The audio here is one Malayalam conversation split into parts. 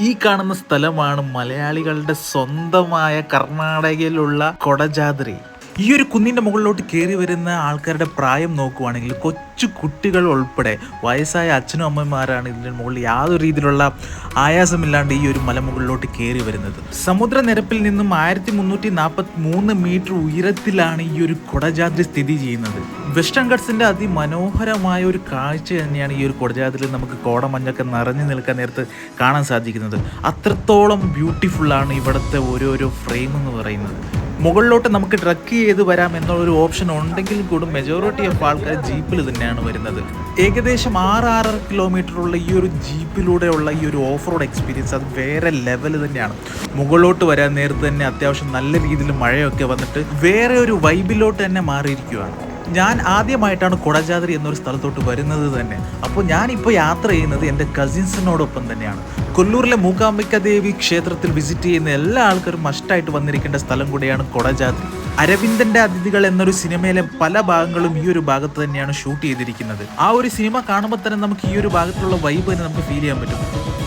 ഈ കാണുന്ന സ്ഥലമാണ് മലയാളികളുടെ സ്വന്തമായ കർണാടകയിലുള്ള കൊടജാദ്രി ഈ ഒരു കുന്നിന്റെ മുകളിലോട്ട് കയറി വരുന്ന ആൾക്കാരുടെ പ്രായം നോക്കുവാണെങ്കിൽ കൊച്ചു കുട്ടികൾ ഉൾപ്പെടെ വയസ്സായ അച്ഛനും അമ്മമാരാണ് ഇതിന്റെ മുകളിൽ യാതൊരു രീതിയിലുള്ള ആയാസമില്ലാണ്ട് ഈ ഒരു മലമുകളിലോട്ട് കയറി വരുന്നത്. സമുദ്രനിരപ്പിൽ നിന്നും ആയിരത്തി മുന്നൂറ്റി നാൽപ്പത്തി മൂന്ന് മീറ്റർ ഉയരത്തിലാണ് ഈ ഒരു കൊടജാദ്രി സ്ഥിതി ചെയ്യുന്നത്. വെസ്റ്റേൺ ഗഡ്സിന്റെ അതിമനോഹരമായ ഒരു കാഴ്ച തന്നെയാണ് ഈ ഒരു കൊടജാദ്രിയിൽ നമുക്ക് കോടമഞ്ഞൊക്കെ നിറഞ്ഞു നിൽക്കാൻ നേരത്ത് കാണാൻ സാധിക്കുന്നത്. അത്രത്തോളം ബ്യൂട്ടിഫുള്ളാണ് ഇവിടുത്തെ ഓരോരോ ഫ്രെയിം എന്ന് പറയുന്നത്. മുകളിലോട്ട് നമുക്ക് ട്രക്ക് ചെയ്ത് വരാം എന്നുള്ളൊരു ഓപ്ഷൻ ഉണ്ടെങ്കിൽ കൂടും മെജോറിറ്റി ഓഫ് ആൾക്കാർ ജീപ്പിൽ തന്നെയാണ് വരുന്നത്. ഏകദേശം ആറ് ആറര കിലോമീറ്റർ ഉള്ള ഈ ഒരു ജീപ്പിലൂടെയുള്ള ഈ ഒരു ഓഫ് റോഡ് എക്സ്പീരിയൻസ് അത് വേറെ ലെവൽ തന്നെയാണ്. മുകളിലോട്ട് വരാൻ നേരത്തെ തന്നെ അത്യാവശ്യം നല്ല രീതിയിൽ മഴയൊക്കെ വന്നിട്ട് വേറെ ഒരു വൈബിലോട്ട് തന്നെ മാറിയിരിക്കുകയാണ് ഞാൻ ആദ്യമായിട്ടാണ് കൊടജാദ്രി എന്നൊരു സ്ഥലത്തോട്ട് വരുന്നത് തന്നെ. അപ്പോൾ ഞാനിപ്പോൾ യാത്ര ചെയ്യുന്നത് എന്റെ കസിൻസിനോടൊപ്പം തന്നെയാണ്. കൊല്ലൂരിലെ മൂകാംബിക ദേവി ക്ഷേത്രത്തിൽ വിസിറ്റ് ചെയ്യുന്ന എല്ലാ ആൾക്കാരും മസ്റ്റായിട്ട് വന്നിരിക്കേണ്ട സ്ഥലം കൂടിയാണ് കൊടജാദ്രി അരവിന്ദന്റെ അതിഥികൾ എന്നൊരു സിനിമയിലെ പല ഭാഗങ്ങളും ഈ ഒരു ഭാഗത്ത് തന്നെയാണ് ഷൂട്ട് ചെയ്തിരിക്കുന്നത്. ആ ഒരു സിനിമ കാണുമ്പോൾ തന്നെ നമുക്ക് ഈ ഒരു ഭാഗത്തുള്ള വൈബ് തന്നെ നമുക്ക് ഫീൽ ചെയ്യാൻ പറ്റും.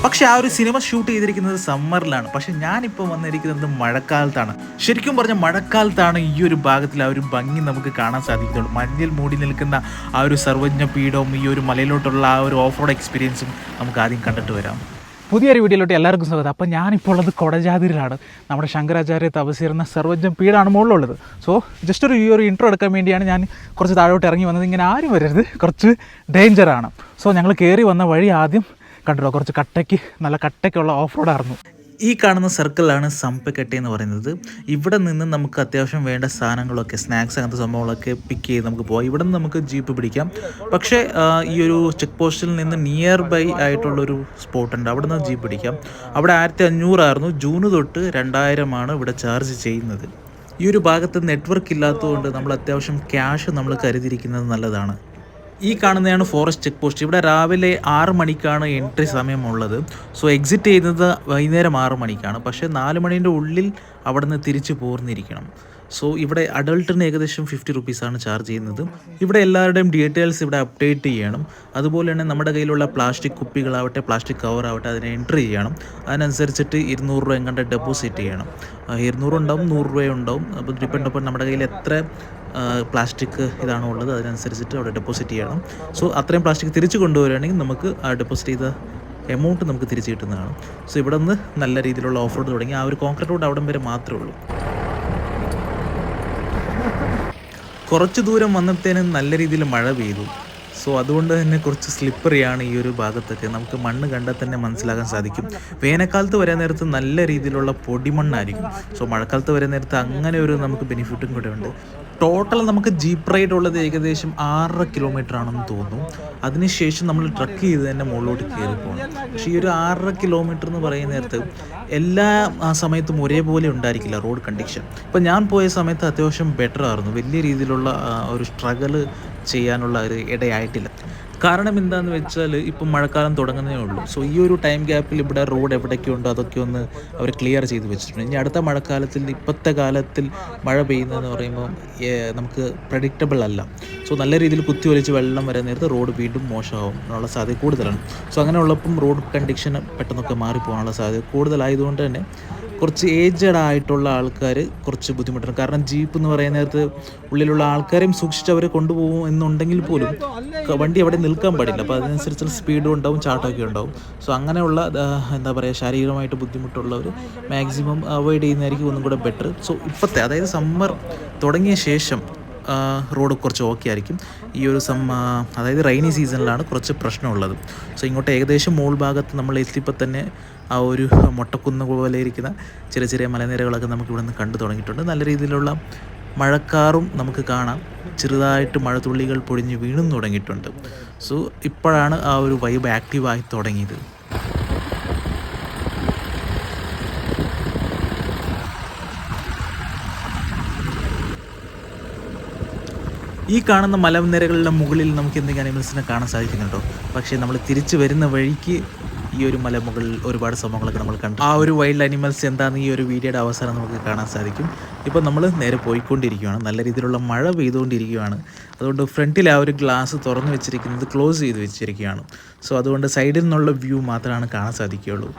പക്ഷെ ആ ഒരു സിനിമ ഷൂട്ട് ചെയ്തിരിക്കുന്നത് സമ്മറിലാണ് പക്ഷെ ഞാനിപ്പോൾ വന്നിരിക്കുന്നത് മഴക്കാലത്താണ്. ശരിക്കും പറഞ്ഞ മഴക്കാലത്താണ് ഈ ഒരു ഭാഗത്തിൽ ആ ഒരു ഭംഗി നമുക്ക് കാണാൻ സാധിക്കുന്നുള്ളൂ. മഞ്ഞിൽ മൂടി നിൽക്കുന്ന ആ ഒരു സർവജ്ഞ പീഠവും ഈ ഒരു മലയിലോട്ടുള്ള ആ ഒരു ഓഫ് റോഡ് എക്സ്പീരിയൻസും നമുക്ക് ആദ്യം കണ്ടിട്ട് വരാം. പുതിയൊരു വീഡിയോയിലോട്ട് എല്ലാവർക്കും സ്വാഗതം. അപ്പോൾ ഞാനിപ്പോൾ ഉള്ളത് കൊടജാതിരിലാണ്. നമ്മുടെ ശങ്കരാചാര്യ തപസിരുന്ന സർവജ്ഞം പീഡാണ് മുകളിലുള്ളത്. സോ ജസ്റ്റ് ഒരു ഈ ഒരു ഇൻട്രോ എടുക്കാൻ വേണ്ടിയാണ് ഞാൻ കുറച്ച് താഴോട്ട് ഇറങ്ങി വന്നത്. ഇങ്ങനെ ആരും വരരുത്. കുറച്ച് ഡേഞ്ചറാണ് സോ ഞങ്ങൾ കയറി വന്ന വഴി ആദ്യം കണ്ടല്ലോ കുറച്ച് കട്ടയ്ക്ക് നല്ല കട്ടയ്ക്കുള്ള ഓഫ് റോഡായിരുന്നു ഈ കാണുന്ന സർക്കിളാണ് സമ്പക്കെട്ടി എന്ന് പറയുന്നത്. ഇവിടെ നിന്ന് നമുക്ക് അത്യാവശ്യം വേണ്ട സാധനങ്ങളൊക്കെ സ്നാക്സ് അങ്ങനത്തെ സംഭവങ്ങളൊക്കെ പിക്ക് ചെയ്ത് നമുക്ക് പോകാം ഇവിടെ നിന്ന് നമുക്ക് ജീപ്പ് പിടിക്കാം. പക്ഷേ ഈ ഒരു ചെക്ക് പോസ്റ്റിൽ നിന്ന് നിയർ ബൈ ആയിട്ടുള്ളൊരു സ്പോട്ട് ഉണ്ട്. അവിടെ നിന്ന് ജീപ്പ് പിടിക്കാം. അവിടെ ആയിരത്തി അഞ്ഞൂറായിരുന്നു ജൂൺ തൊട്ട് രണ്ടായിരമാണ് ഇവിടെ ചാർജ് ചെയ്യുന്നത്. ഈ ഒരു ഭാഗത്ത് നെറ്റ്വർക്ക് ഇല്ലാത്തതുകൊണ്ട് നമ്മൾ അത്യാവശ്യം ക്യാഷ് നമ്മൾ കരുതിയിരിക്കുന്നത് നല്ലതാണ്. ഈ കാണുന്നതാണ് ഫോറസ്റ്റ് ചെക്ക് പോസ്റ്റ് ഇവിടെ രാവിലെ ആറ് മണിക്കാണ് എൻട്രി സമയമുള്ളത്. സോ എക്സിറ്റ് ചെയ്യുന്നത് വൈകുന്നേരം ആറ് മണിക്കാണ്. പക്ഷേ നാല് മണീന്റെ ഉള്ളിൽ അവിടെ നിന്ന് തിരിച്ചു പോർന്നിരിക്കണം. സോ ഇവിടെ അഡൾട്ടിന് ഏകദേശം ഫിഫ്റ്റി റുപ്പീസാണ് ചാർജ് ചെയ്യുന്നത്. ഇവിടെ എല്ലാവരുടെയും ഡീറ്റെയിൽസ് ഇവിടെ അപ്ഡേറ്റ് ചെയ്യണം. അതുപോലെ തന്നെ നമ്മുടെ കയ്യിലുള്ള പ്ലാസ്റ്റിക് കുപ്പികളാവട്ടെ പ്ലാസ്റ്റിക് കവർ ആവട്ടെ അതിനെ എൻട്രി ചെയ്യണം. അതിനനുസരിച്ചിട്ട് ഇരുന്നൂറ് രൂപ എങ്ങാണ്ട് ഡെപ്പോസിറ്റ് ചെയ്യണം. ഇരുന്നൂറ് ഉണ്ടാവും നൂറ് രൂപ ഉണ്ടാവും. അപ്പോൾ ഡിപ്പെൻഡ് അപ്പം നമ്മുടെ കയ്യിൽ എത്ര പ്ലാസ്റ്റിക് ഇതാണോ ഉള്ളത് അതിനനുസരിച്ചിട്ട് അവിടെ ഡെപ്പോസിറ്റ് ചെയ്യണം. സോ അത്രയും പ്ലാസ്റ്റിക് തിരിച്ച് കൊണ്ടുവരികയാണെങ്കിൽ നമുക്ക് ആ ഡെപ്പോസിറ്റ് ചെയ്ത എമൗണ്ട് നമുക്ക് തിരിച്ച് കിട്ടുന്നതാണ്. സോ ഇവിടെ നിന്ന് നല്ല രീതിയിലുള്ള ഓഫ് റോഡ് തുടങ്ങി. ആ ഒരു കോൺക്രീറ്റ് റോഡ് അവിടം വരെ മാത്രമേ ഉള്ളൂ. കുറച്ച് ദൂരം വന്നത്തേനും നല്ല രീതിയിൽ മഴ പെയ്തു. സോ അതുകൊണ്ട് തന്നെ കുറച്ച് സ്ലിപ്പറിയാണ് ഈ ഒരു ഭാഗത്തൊക്കെ. നമുക്ക് മണ്ണ് കണ്ടാൽ തന്നെ മനസ്സിലാക്കാൻ സാധിക്കും. വേനൽക്കാലത്ത് വരാൻ നേരത്ത് നല്ല രീതിയിലുള്ള പൊടിമണ്ണായിരിക്കും. സോ മഴക്കാലത്ത് വരാൻ നേരത്ത് അങ്ങനെ ഒരു നമുക്ക് ബെനിഫിറ്റും കൂടെ ഉണ്ട്. ടോട്ടൽ നമുക്ക് ജീപ്പ് റൈഡ് ഉള്ളത് ഏകദേശം ആറര കിലോമീറ്റർ ആണെന്ന് തോന്നുന്നു. അതിനുശേഷം നമ്മൾ ട്രക്ക് ചെയ്ത് തന്നെ മുകളിലോട്ട് കയറി പോകണം. പക്ഷേ ഈ ഒരു ആറര കിലോമീറ്റർ എന്ന് പറയുന്ന നേരത്ത് എല്ലാ സമയത്തും ഒരേപോലെ ഉണ്ടായിരിക്കില്ല റോഡ് കണ്ടീഷൻ ഇപ്പം ഞാൻ പോയ സമയത്ത് അത്യാവശ്യം ബെറ്റർ ആയിരുന്നു. വലിയ രീതിയിലുള്ള ഒരു സ്ട്രഗിൾ ചെയ്യാനുള്ള ഒരു ഇടയായിട്ടില്ല. കാരണം എന്താണെന്ന് വെച്ചാൽ ഇപ്പം മഴക്കാലം തുടങ്ങുന്നേ ഉള്ളൂ. സോ ഈ ഒരു ടൈം ഗ്യാപ്പിൽ ഇവിടെ റോഡ് എവിടെയൊക്കെ അതൊക്കെ ഒന്ന് അവർ ക്ലിയർ ചെയ്ത് വെച്ചിട്ടുണ്ട്. ഇനി അടുത്ത മഴക്കാലത്തിൽ ഇപ്പോഴത്തെ കാലത്തിൽ മഴ പെയ്യുന്നതെന്ന് പറയുമ്പോൾ നമുക്ക് പ്രഡിക്റ്റബിൾ അല്ല. സോ നല്ല രീതിയിൽ കുത്തി ഒലിച്ച് വെള്ളം വരുന്ന നേരത്ത് റോഡ് വീണ്ടും മോശമാവും എന്നുള്ള സാധ്യത കൂടുതലാണ്. സോ അങ്ങനെ ഉള്ളപ്പം റോഡ് കണ്ടീഷൻ പെട്ടെന്നൊക്കെ മാറിപ്പോകാനുള്ള സാധ്യത കൂടുതലായതുകൊണ്ട് തന്നെ കുറച്ച് ഏജഡ് ആയിട്ടുള്ള ആൾക്കാർ കുറച്ച് ബുദ്ധിമുട്ടാണ് കാരണം ജീപ്പ് എന്ന് പറയുന്ന നേരത്ത് ഉള്ളിലുള്ള ആൾക്കാരെയും സൂക്ഷിച്ച് അവരെ കൊണ്ടുപോകും എന്നുണ്ടെങ്കിൽ പോലും വണ്ടി അവിടെ നിൽക്കാൻ പാടില്ല. അപ്പോൾ അതിനനുസരിച്ചുള്ള സ്പീഡും ഉണ്ടാവും ചാട്ടമൊക്കെ ഉണ്ടാവും. സോ അങ്ങനെയുള്ള എന്താ പറയുക ശാരീരികമായിട്ട് ബുദ്ധിമുട്ടുള്ളവർ മാക്സിമം അവോയ്ഡ് ചെയ്യുന്നതായിരിക്കും ഒന്നും കൂടെ ബെറ്റർ സോ ഇപ്പോഴത്തെ അതായത് സമ്മർ തുടങ്ങിയ ശേഷം റോഡ് കുറച്ച് ഓക്കെ ആയിരിക്കും. ഈ ഒരു സം അതായത് റെയിനി സീസണിലാണ് കുറച്ച് പ്രശ്നമുള്ളത്. സോ ഇങ്ങോട്ട് ഏകദേശം മോൾ ഭാഗത്ത് നമ്മൾ എത്തിയപ്പോൾ തന്നെ ആ ഒരു മൊട്ടക്കുന്ന് പോലെ ഇരിക്കുന്ന ചെറിയ ചെറിയ മലനിരകളൊക്കെ നമുക്ക് ഇവിടെ നിന്ന് കണ്ടു തുടങ്ങിയിട്ടുണ്ട്. നല്ല രീതിയിലുള്ള മഴക്കാറും നമുക്ക് കാണാം. ചെറുതായിട്ട് മഴത്തുള്ളികൾ പൊടിഞ്ഞ് വീണും തുടങ്ങിയിട്ടുണ്ട്. സോ ഇപ്പോഴാണ് ആ ഒരു വൈബ് ആക്റ്റീവായി തുടങ്ങിയത്. ഈ കാണുന്ന മലനിരകളുടെ മുകളിൽ നമുക്ക് എന്തെങ്കിലും അനിമൽസിനെ കാണാൻ സാധിക്കുന്നുണ്ടോ? പക്ഷേ നമ്മൾ തിരിച്ചു വരുന്ന വഴിക്ക് ഈ ഒരു മലമുകളിൽ ഒരുപാട് സംഭവങ്ങളൊക്കെ നമ്മൾ കണ്ടു. ആ ഒരു വൈൽഡ് അനിമൽസ് എന്താണെന്ന് ഈ ഒരു വീഡിയോയുടെ അവസാനം നമുക്ക് കാണാൻ സാധിക്കും. ഇപ്പോൾ നമ്മൾ നേരെ പോയിക്കൊണ്ടിരിക്കുകയാണ് നല്ല രീതിയിലുള്ള മഴ പെയ്തുകൊണ്ടിരിക്കുകയാണ് അതുകൊണ്ട് ഫ്രണ്ടിൽ ആ ഒരു ഗ്ലാസ് തുറന്നു വെച്ചിരിക്കുന്നത് ക്ലോസ് ചെയ്ത് വെച്ചിരിക്കുകയാണ്. സോ അതുകൊണ്ട് സൈഡിൽ നിന്നുള്ള വ്യൂ മാത്രമാണ് കാണാൻ സാധിക്കുകയുള്ളൂ.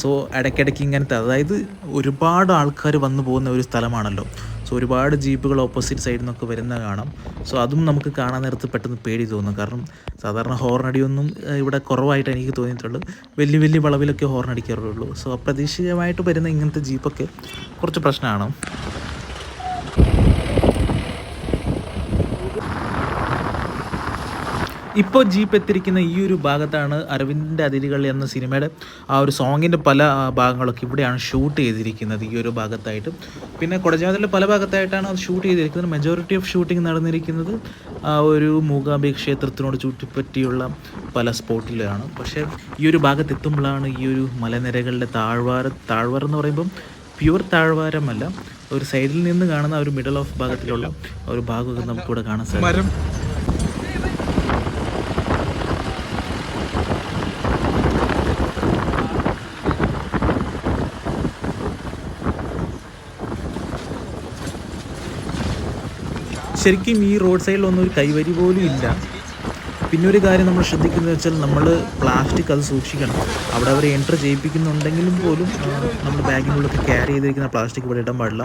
സോ ഇടയ്ക്കിടയ്ക്ക് ഇങ്ങനത്തെ അതായത് ഒരുപാട് ആൾക്കാർ വന്നു പോകുന്ന ഒരു സ്ഥലമാണല്ലോ. സോ ഒരുപാട് ജീപ്പുകൾ ഓപ്പോസിറ്റ് സൈഡിൽ നിന്നൊക്കെ വരുന്ന കാണാം. സോ അതും നമുക്ക് കാണാൻ നേരത്ത് പെട്ടെന്ന് പേടി തോന്നും. കാരണം സാധാരണ ഏഹ്, ഇവിടെ കുറവായിട്ട് എനിക്ക് തോന്നിയിട്ടുള്ളൂ. വലിയ വലിയ വളവിലൊക്കെ ഹോർൺ അടിക്കാറുള്ളൂ. സോ അപ്രതീക്ഷിതമായിട്ട് വരുന്ന ഇങ്ങനത്തെ ജീപ്പൊക്കെ കുറച്ച് പ്രശ്നമാണ്. ഇപ്പോൾ ജീപ്പ് എത്തിരിക്കുന്ന ഈ ഒരു ഭാഗത്താണ് അരവിന്ദിന്റെ അതിരുകൾ എന്ന സിനിമയുടെ ആ ഒരു സോങ്ങിന്റെ പല ഭാഗങ്ങളൊക്കെ ഇവിടെയാണ് ഷൂട്ട് ചെയ്തിരിക്കുന്നത് ഈ ഒരു ഭാഗത്തായിട്ട്. പിന്നെ കൊടജാതിലെ പല ഭാഗത്തായിട്ടാണ് അത് ഷൂട്ട് ചെയ്തിരിക്കുന്നത്. മെജോറിറ്റി ഓഫ് ഷൂട്ടിംഗ് നടന്നിരിക്കുന്നത് ആ ഒരു മൂകാംബി ക്ഷേത്രത്തിനോട് ചുറ്റിപ്പറ്റിയുള്ള പല സ്പോട്ടിലാണ്. പക്ഷേ ഈ ഒരു ഭാഗത്ത് എത്തുമ്പോഴാണ് ഈ ഒരു മലനിരകളുടെ താഴ്വാര താഴ്വാരം എന്ന് പറയുമ്പം പ്യുവർ താഴ്വാരമല്ല ഒരു സൈഡിൽ നിന്ന് കാണുന്ന ഒരു മിഡിൽ ഓഫ് ഭാഗത്തിലുള്ള ഒരു ഭാഗമൊക്കെ നമുക്കിവിടെ കാണാൻ സാധിക്കും. ശരിക്കും ഈ റോഡ് സൈഡിലൊന്നും ഒരു കൈവരി പോലും ഇല്ല. പിന്നെ ഒരു കാര്യം നമ്മൾ ശ്രദ്ധിക്കുന്നത് വെച്ചാൽ നമ്മൾ പ്ലാസ്റ്റിക് അത് സൂക്ഷിക്കണം. അവിടെ അവർ എൻട്രി ചെയ്യിപ്പിക്കുന്നുണ്ടെങ്കിലും പോലും നമ്മൾ ബാഗിനുള്ളിലൊക്കെ ക്യാരി ചെയ്തിരിക്കുന്ന പ്ലാസ്റ്റിക് ഇവിടെ ഇടാൻ പാടില്ല.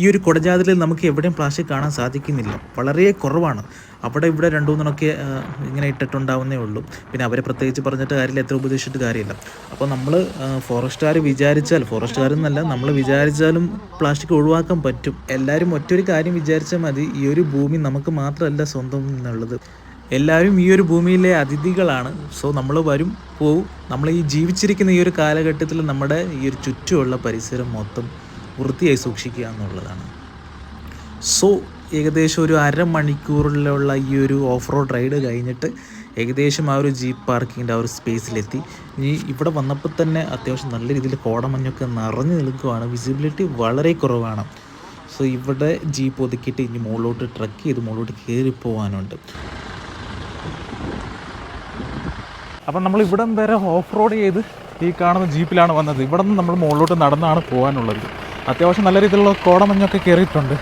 ഈ ഒരു കൊടജാതിലിൽ നമുക്ക് എവിടെയും പ്ലാസ്റ്റിക് കാണാൻ സാധിക്കുന്നില്ല. വളരെ കുറവാണ്. അവിടെ ഇവിടെ രണ്ടു മൂന്നെണ്ണമൊക്കെ ആ, ഇങ്ങനെ ഇട്ടിട്ടുണ്ടാവുന്നേ ഉള്ളൂ. പിന്നെ അവരെ പ്രത്യേകിച്ച് പറഞ്ഞിട്ട് കാര്യമില്ല എത്ര ഉപദേശിച്ചിട്ട് കാര്യമില്ല. അപ്പോൾ നമ്മൾ ഫോറസ്റ്റുകാർ വിചാരിച്ചാൽ ഫോറസ്റ്റുകാരെന്നല്ല നമ്മൾ വിചാരിച്ചാലും പ്ലാസ്റ്റിക് ഒഴിവാക്കാൻ പറ്റും. എല്ലാവരും ഒറ്റൊരു കാര്യം വിചാരിച്ചാൽ മതി ഈ ഒരു ഭൂമി നമുക്ക് മാത്രമല്ല സ്വന്തം എന്നുള്ളത്. എല്ലാവരും ഈ ഒരു ഭൂമിയിലെ അതിഥികളാണ്. സോ നമ്മൾ വരും പോവും. നമ്മൾ ഈ ജീവിച്ചിരിക്കുന്ന ഈ ഒരു കാലഘട്ടത്തിൽ നമ്മുടെ ഈ ഒരു ചുറ്റുമുള്ള പരിസരം മൊത്തം വൃത്തിയായി സൂക്ഷിക്കുക എന്നുള്ളതാണ്. സോ ഏകദേശം ഒരു അരമണിക്കൂറിലുള്ള ഈ ഒരു ഓഫ് റോഡ് റൈഡ് കഴിഞ്ഞിട്ട് ഏകദേശം ആ ഒരു ജീപ്പ് പാർക്കിങ്ങിന്റെ ആ ഒരു സ്പേസിലെത്തി ഇനി ഇവിടെ വന്നപ്പോൾ തന്നെ അത്യാവശ്യം നല്ല രീതിയിൽ കോടമഞ്ഞൊക്കെ നിറഞ്ഞു നിൽക്കുകയാണ് വിസിബിലിറ്റി വളരെ കുറവാണ്. സോ ഇവിടെ ജീപ്പ് ഒതുക്കിയിട്ട് ഇനി മുകളിലോട്ട് ട്രക്ക് ചെയ്ത് മുകളിലോട്ട് കയറി പോകാനുണ്ട്. അപ്പം നമ്മൾ ഇവിടം വരെ ഓഫ് റോഡ് ചെയ്ത് ഈ കാണുന്ന ജീപ്പിലാണ് വന്നത്. ഇവിടെ നിന്ന് നമ്മൾ മുകളിലോട്ട് നടന്നാണ് പോകാനുള്ളത്. അത്യാവശ്യം നല്ല രീതിയിലുള്ള കോടമഞ്ഞൊക്കെ കയറിയിട്ടുണ്ട്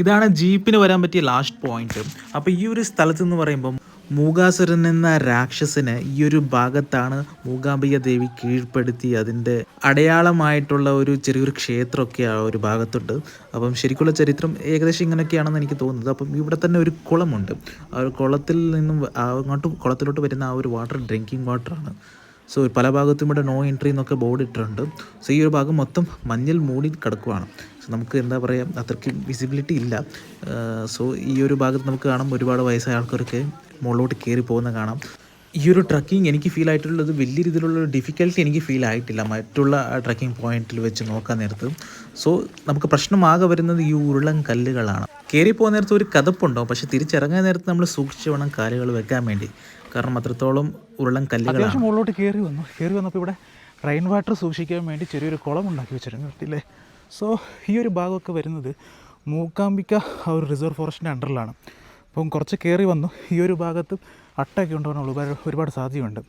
ഇതാണ് ജീപ്പിന് വരാൻ പറ്റിയ ലാസ്റ്റ് പോയിന്റ് അപ്പോൾ ഈ ഒരു സ്ഥലത്ത് എന്ന് പറയുമ്പോൾ മൂകാസുരൻ എന്ന രാക്ഷസന് ഈ ഒരു ഭാഗത്താണ് മൂകാംബിക ദേവി കീഴ്പ്പെടുത്തി അതിന്റെ അടയാളമായിട്ടുള്ള ഒരു ചെറിയൊരു ക്ഷേത്രമൊക്കെ ആ ഒരു ഭാഗത്തുണ്ട്. അപ്പം ശരിക്കുള്ള ചരിത്രം ഏകദേശം ഇങ്ങനെയൊക്കെയാണെന്ന് എനിക്ക് തോന്നുന്നത്. അപ്പം ഇവിടെ തന്നെ ഒരു കുളമുണ്ട്. ആ ഒരു കുളത്തിൽ നിന്നും അങ്ങോട്ട് കുളത്തിലോട്ട് വരുന്ന ആ ഒരു വാട്ടർ ഡ്രിങ്കിങ് വാട്ടറാണ് സോ പല ഭാഗത്തും ഇവിടെ നോ എൻട്രി എന്നൊക്കെ ബോർഡ് ഇട്ടിട്ടുണ്ട്. സോ ഈ ഒരു ഭാഗം മൊത്തം മഞ്ഞൾ മൂടി കിടക്കുവാണ്. സോ നമുക്ക് എന്താ പറയുക അത്രയ്ക്ക് വിസിബിലിറ്റി ഇല്ല. സോ ഈ ഒരു ഭാഗത്ത് നമുക്ക് കാണാം ഒരുപാട് വയസ്സായ ആൾക്കാരൊക്കെ മുകളിലോട്ട് കയറി പോകുന്ന കാണാം. ഈ ഒരു ട്രക്കിംഗ് എനിക്ക് ഫീൽ ആയിട്ടുള്ളത് വലിയ രീതിയിലുള്ള ഡിഫിക്കൽട്ടി എനിക്ക് ഫീൽ ആയിട്ടില്ല. മറ്റുള്ള ട്രക്കിംഗ് പോയിന്റിൽ വെച്ച് നോക്കാൻ നേരത്ത്. സോ നമുക്ക് പ്രശ്നമാകെ വരുന്നത് ഈ ഉരുളൻ കല്ലുകളാണ്. കയറി പോകുന്ന നേരത്ത് ഒരു കഥപ്പുണ്ടാവും പക്ഷെ തിരിച്ചിറങ്ങാൻ നേരത്ത് നമ്മൾ സൂക്ഷിച്ച് വേണം കാലുകൾ വെക്കാൻ വേണ്ടി. കാരണം അത്രത്തോളം ഉരുളൻ കല്ലുകളാണ്. മുകളിലോട്ട് കയറി വന്നു. കയറി വന്നപ്പോൾ ഇവിടെ റെയിൻ വാട്ടർ സൂക്ഷിക്കാൻ വേണ്ടി ചെറിയൊരു കുളം ഉണ്ടാക്കി വെച്ചിരുന്നു കണ്ടില്ലേ സോ ഈ ഒരു ഭാഗമൊക്കെ വരുന്നത് മൂക്കാംബിക്ക ആ ഒരു റിസർവ് ഫോറസ്റ്റിന്റെ അണ്ടറിലാണ് അപ്പം കുറച്ച് കയറി വന്നു. ഈ ഒരു ഭാഗത്ത് അട്ടയൊക്കെ ഉണ്ടാവുന്ന ഒരുപാട് ഒരുപാട് സാധ്യതയുണ്ട്.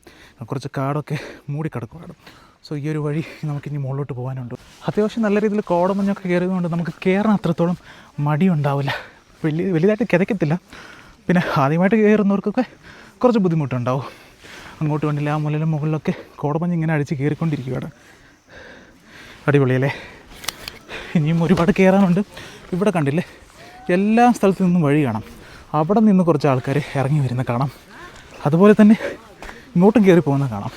കുറച്ച് കാടൊക്കെ മൂടിക്കിടക്കുവാണ് സോ ഈ ഒരു വഴി നമുക്കിനി മുകളിലോട്ട് പോകാനുണ്ട്. അത്യാവശ്യം നല്ല രീതിയിൽ കോടമഞ്ഞൊക്കെ കയറിയതുകൊണ്ട് നമുക്ക് കയറാൻ അത്രത്തോളം മടിയുണ്ടാവില്ല. വലിയ വലുതായിട്ട് കിതയ്ക്കത്തില്ല. പിന്നെ ആദ്യമായിട്ട് കയറുന്നവർക്കൊക്കെ കുറച്ച് ബുദ്ധിമുട്ടുണ്ടാവും. അങ്ങോട്ട് കണ്ടില്ല ആ മുലയിലെ മുകളിലൊക്കെ കോടമഞ്ഞ് ഇങ്ങനെ അടിച്ച് കയറിക്കൊണ്ടിരിക്കുകയാണ്. അടിപൊളിയല്ലേ? ഇനിയും ഒരുപാട് കയറാനുണ്ട്. ഇവിടെ കണ്ടില്ലേ? എല്ലാ സ്ഥലത്തു നിന്നും വഴി കാണാം. അവിടെ നിന്ന് കുറച്ച് ആൾക്കാർ ഇറങ്ങി വരുന്ന കാണാം. അതുപോലെ തന്നെ ഇങ്ങോട്ടും കയറി പോകുന്ന കാണാം.